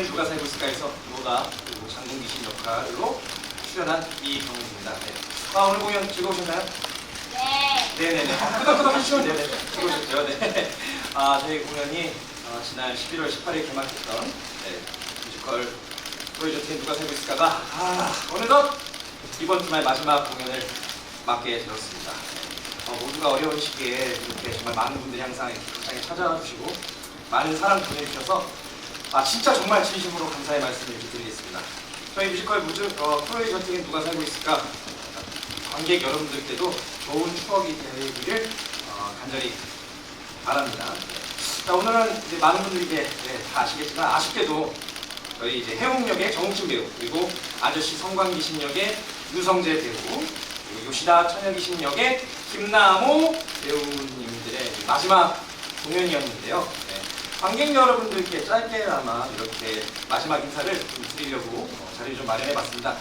전투엔 누가 살고 있을까에서 뭐가 그리고 장군 귀신 역할로 출연한 이병우입니다. 네. 아, 오늘 공연 즐거우셨나요? 네. 네네네. 아, 끄덕끄덕 하시면 네네. 즐거우셨죠? 네. 아, 저희 공연이 어, 지난 11월 18일 개막했던 네, 뮤지컬 전투엔 누가 살고 있을까가 아, 어느덧 이번 주말 마지막 공연을 맡게 되었습니다. 어, 모두가 어려운 시기에 이렇게 정말 많은 분들이 항상 극장에 찾아와 주시고 많은 사랑 보내주셔서 아 진짜 정말 진심으로 감사의 말씀을 드리겠습니다. 저희 뮤지컬 무즈 어, 프로의 전쟁에 누가 살고 있을까 관객 여러분들께도 좋은 추억이 되기를 어, 간절히 바랍니다. 자 오늘은 이제 많은 분들이 이제 네, 다 아시겠지만 아쉽게도 저희 이제 해웅역의 정우진 배우 그리고 아저씨 성광기신 역의 유성재 배우 그리고 요시다 천여기신 역의 김나모 배우님들의 마지막 공연이었는데요. 네. 관객 여러분들께 짧게나마 이렇게 마지막 인사를 좀 드리려고 어, 자리를 좀 마련해봤습니다.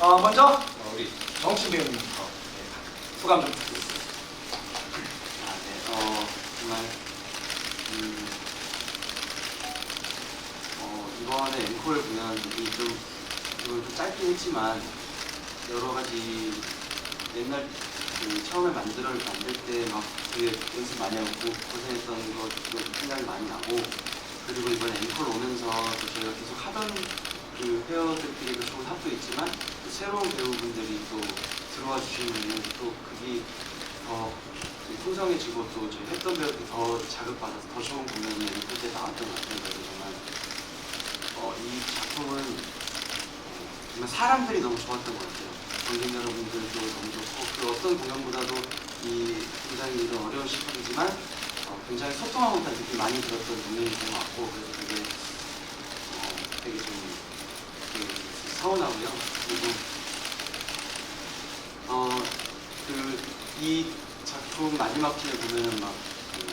어, 먼저 어, 우리 정우진 배우님부터 네, 소감 좀 부탁드리겠습니다. 아, 네. 어, 정말, 음, 어, 이번에 앵콜 공연이 좀, 이걸 좀 짧긴 했지만, 여러 가지, 옛날, 그, 처음에 만들어, 만들 때 막 되게 연습 많이 하고 고생했던 것도 생각이 많이 나고, 그리고 이번에 앵콜 오면서 또 저희가 계속 하던 그 회원들끼리도 좋은 합도 있지만, 또 새로운 배우분들이 또 들어와 주시면 또 그게 더 풍성해지고 또 저희 했던 배우들이 더 자극받아서 더 좋은 공연이 그때 나왔던 것 같아요. 정말 어, 이 작품은 어, 정말 사람들이 너무 좋았던 것 같아요. 관객 여러분들도 그 어떤 공연보다도 이 굉장히 이런 어려운 시간이지만 어, 굉장히 소통하고 있다는 느낌이 많이 들었던 공연이었던 것 같고 그래서 되게 어, 되게 좀 되게 서운하고요. 그리고 어, 그, 이 작품 마지막 편에 보면은 막, 그,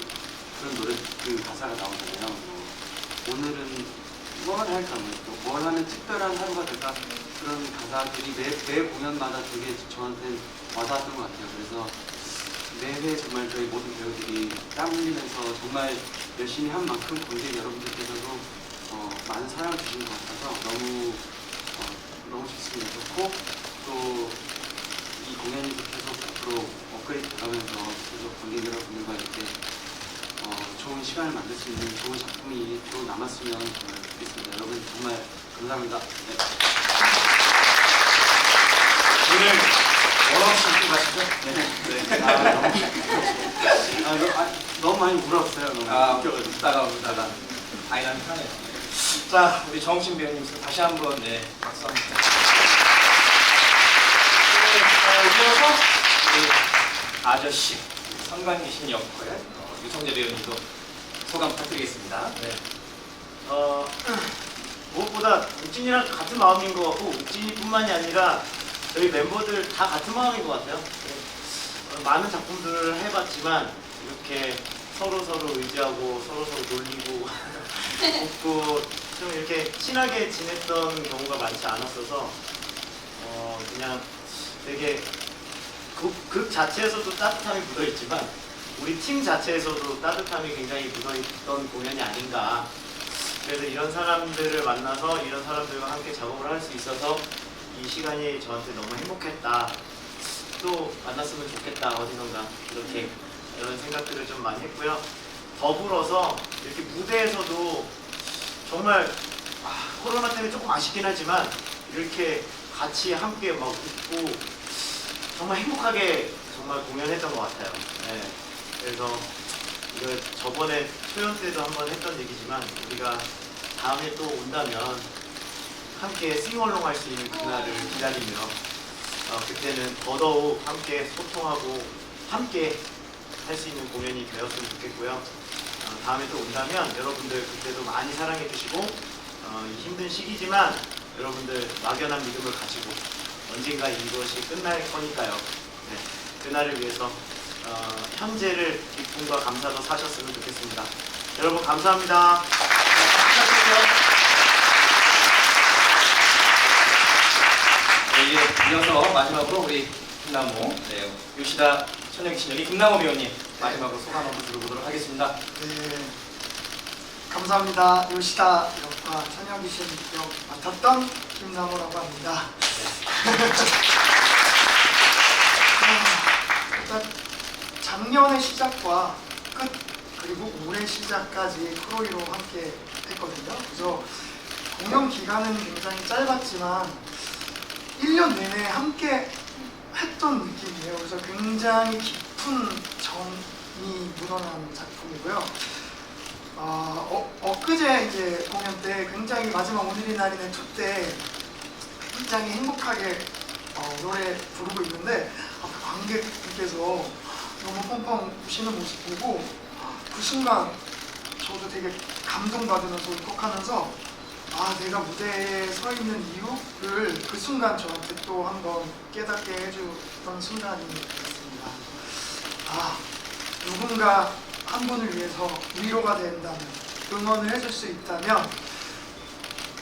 그런 노래, 그 가사가 나오잖아요. 뭐, 오늘은 뭘 할까, 뭐, 또뭘 하면 특별한 하루가 될까, 그런 가사들이 매, 매 공연마다 되게 저한테 와닿았던 것 같아요. 그래서 매회 정말 저희 모든 배우들이 땀 흘리면서 정말 열심히 한 만큼 관객 여러분들께서도 어, 많은 사랑을 주신 것 같아서 너무, 어, 너무 좋습니다. 좋고, 또, 이 공연이 계속 앞으로 업그레이드 가면서 계속 관객 여러분들과 이렇게 어, 좋은 시간을 만들 수 있는 좋은 작품이 또 남았으면 좋겠습니다. 여러분 정말 감사합니다. 네. 오늘 원없이 입고 가시죠? 네. 아, 너무, 아, 너, 아, 너무 많이 울었어요. 너무 아, 웃겨가지고. 웃다가 울다가 아이랑 편해요. 자, 우리 정신 배우님 다시 한번 네, 박수 한번 부탁드립니다. 네, 어, 이어서 우리 아저씨 성관계신 역할 어, 유성재 배우님도 소감 부탁드리겠습니다. 네. 어, 무엇보다 욱진이랑 같은 마음인 것 같고 욱진이뿐만이 아니라 저희 멤버들 다 같은 마음인 것 같아요. 네. 어, 많은 작품들을 해봤지만 이렇게 서로 서로 의지하고 서로 서로 놀리고 웃고 좀 이렇게 친하게 지냈던 경우가 많지 않았어서 어, 그냥 되게 극, 극 자체에서도 따뜻함이 묻어있지만 우리 팀 자체에서도 따뜻함이 굉장히 묻어있던 공연이 아닌가 그래서 이런 사람들을 만나서 이런 사람들과 함께 작업을 할 수 있어서 이 시간이 저한테 너무 행복했다. 또 만났으면 좋겠다 어디선가 이렇게 이런 생각들을 좀 많이 했고요. 더불어서 이렇게 무대에서도 정말 아, 코로나 때문에 조금 아쉽긴 하지만 이렇게 같이 함께 막 웃고 정말 행복하게 정말 공연했던 것 같아요. 네. 그래서 이거 저번에 초연 때도 한번 했던 얘기지만 우리가 다음에 또 온다면 함께 싱얼롱 할 수 있는 그날을 기다리며 어, 그때는 더더욱 함께 소통하고 함께 할 수 있는 공연이 되었으면 좋겠고요. 어, 다음에 또 온다면 여러분들 그때도 많이 사랑해 주시고 어, 이 힘든 시기지만 여러분들 막연한 믿음을 가지고 언젠가 이것이 끝날 거니까요. 네, 그날을 위해서 어, 현재를 기쁨과 감사로 사셨으면 좋겠습니다. 여러분 감사합니다. 부탁드려요. 네, 이어서 마지막으로 우리 김나모, 네, 요시다 천영기 신역이 김나모 배우님 마지막으로 소감 한번 들어보도록 하겠습니다. 네. 감사합니다. 요시다 역과 천여귀신 역 맡았던 김상호라고 합니다. 아, 일단 작년의 시작과 끝 그리고 올해 시작까지 크로이로 함께 했거든요. 그래서 공연 기간은 굉장히 짧았지만 1년 내내 함께 했던 느낌이에요. 그래서 굉장히 깊은 정이 묻어난 작품이고요. 아, 어, 엊그제 이제 공연 때 굉장히 마지막 오늘이 날이네 투때 굉장히 행복하게 어, 노래 부르고 있는데 앞에 관객분께서 너무 펑펑 우시는 모습 보고 그 순간 저도 되게 감동받으면서 울컥하면서 아 내가 무대에 서 있는 이유를 그 순간 저한테 또 한번 깨닫게 해주던 순간이었습니다. 아 누군가 한 분을 위해서 위로가 된다면 응원을 해줄 수 있다면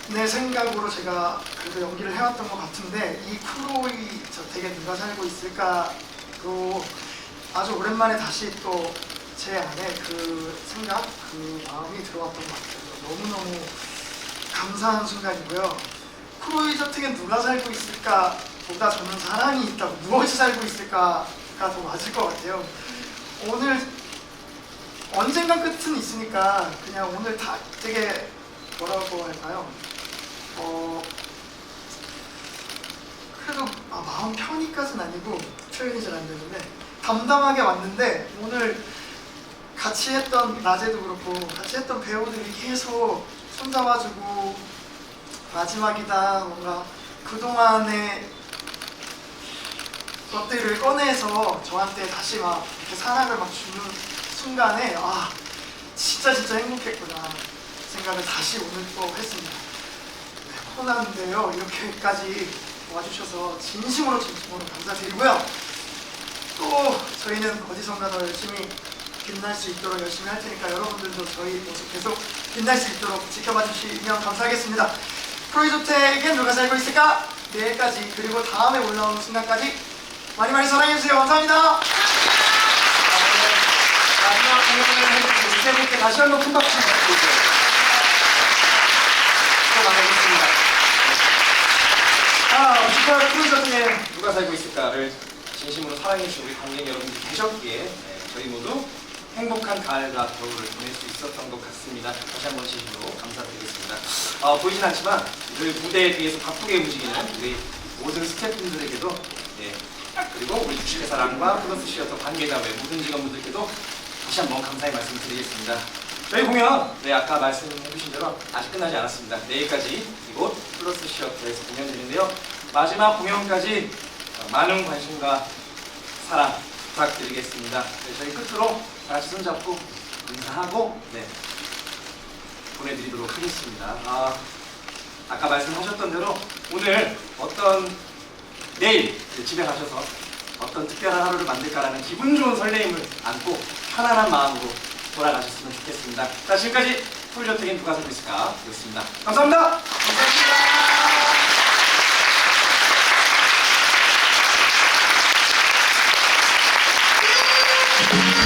내 생각으로 제가 그래도 연기를 해왔던 것 같은데 이 크로이 저 되게 누가 살고 있을까로 아주 오랜만에 다시 또 제 안에 그 생각, 그 마음이 들어왔던 것 같아요. 너무너무 감사한 순간이고요. 크로이 저택엔 누가 살고 있을까 보다 저는 사랑이 있다고 무엇이 살고 있을까가 더 맞을 것 같아요. 오늘 언젠가 끝은 있으니까 그냥 오늘 다 되게 뭐라고 할까요? 어 그래도 아, 마음 편히까지는 아니고 표현이 잘 안 되는데 담담하게 왔는데 오늘 같이 했던 낮에도 그렇고 같이 했던 배우들이 계속 손잡아주고 마지막이다 뭔가 그동안의 것들을 꺼내서 저한테 다시 막 이렇게 사랑을 막 주는 순간에 아 진짜 진짜 행복했구나 생각을 다시 오늘 또 했습니다. 네, 혼났는데요 이렇게까지 와주셔서 진심으로 진심으로 감사드리고요. 또 저희는 어디선가 더 열심히 빛날 수 있도록 열심히 할 테니까 여러분들도 저희 모습 계속 빛날 수 있도록 지켜봐 주시면 감사하겠습니다. 프로이조텍엔 누가 살고 있을까? 내일까지 그리고 다음에 올라오는 순간까지 많이 많이 사랑해주세요. 감사합니다. 마지막 공연을 해주신 세 분께 다시 한번 큰 박수 부탁드릴게요. 또 만나겠습니다. 아, 뮤지컬 크루저트에 누가 살고 있을까를 진심으로 사랑해주신 우리 관객 여러분들이 계셨기에 네, 저희 모두 행복한 가을과 겨울을 보낼 수 있었던 것 같습니다. 다시 한번 진심으로 감사드리겠습니다. 아, 보이진 않지만 그 무대에 비해서 바쁘게 움직이는 우리 모든 스태프분들에게도 예, 그리고 우리 주식회사랑과 플러스 시어터 관계자 외 모든 직원분들께도 다시 한번 감사의 말씀을 드리겠습니다. 저희 공연, 네, 아까 말씀해주신 대로 아직 끝나지 않았습니다. 내일까지 이곳 플러스 시어터에서 공연드리는데요. 마지막 공연까지 어, 많은 관심과 사랑 부탁드리겠습니다. 네, 저희 끝으로 다 같이 손잡고 인사하고 네, 보내드리도록 하겠습니다. 아, 아까 말씀하셨던 대로 오늘 어떤 내일 집에 가셔서 어떤 특별한 하루를 만들까라는 기분 좋은 설레임을 안고 편안한 마음으로 돌아가셨으면 좋겠습니다. 자, 지금까지 살고 있을까? 였습니다. 감사합니다. 감사합니다. Oh!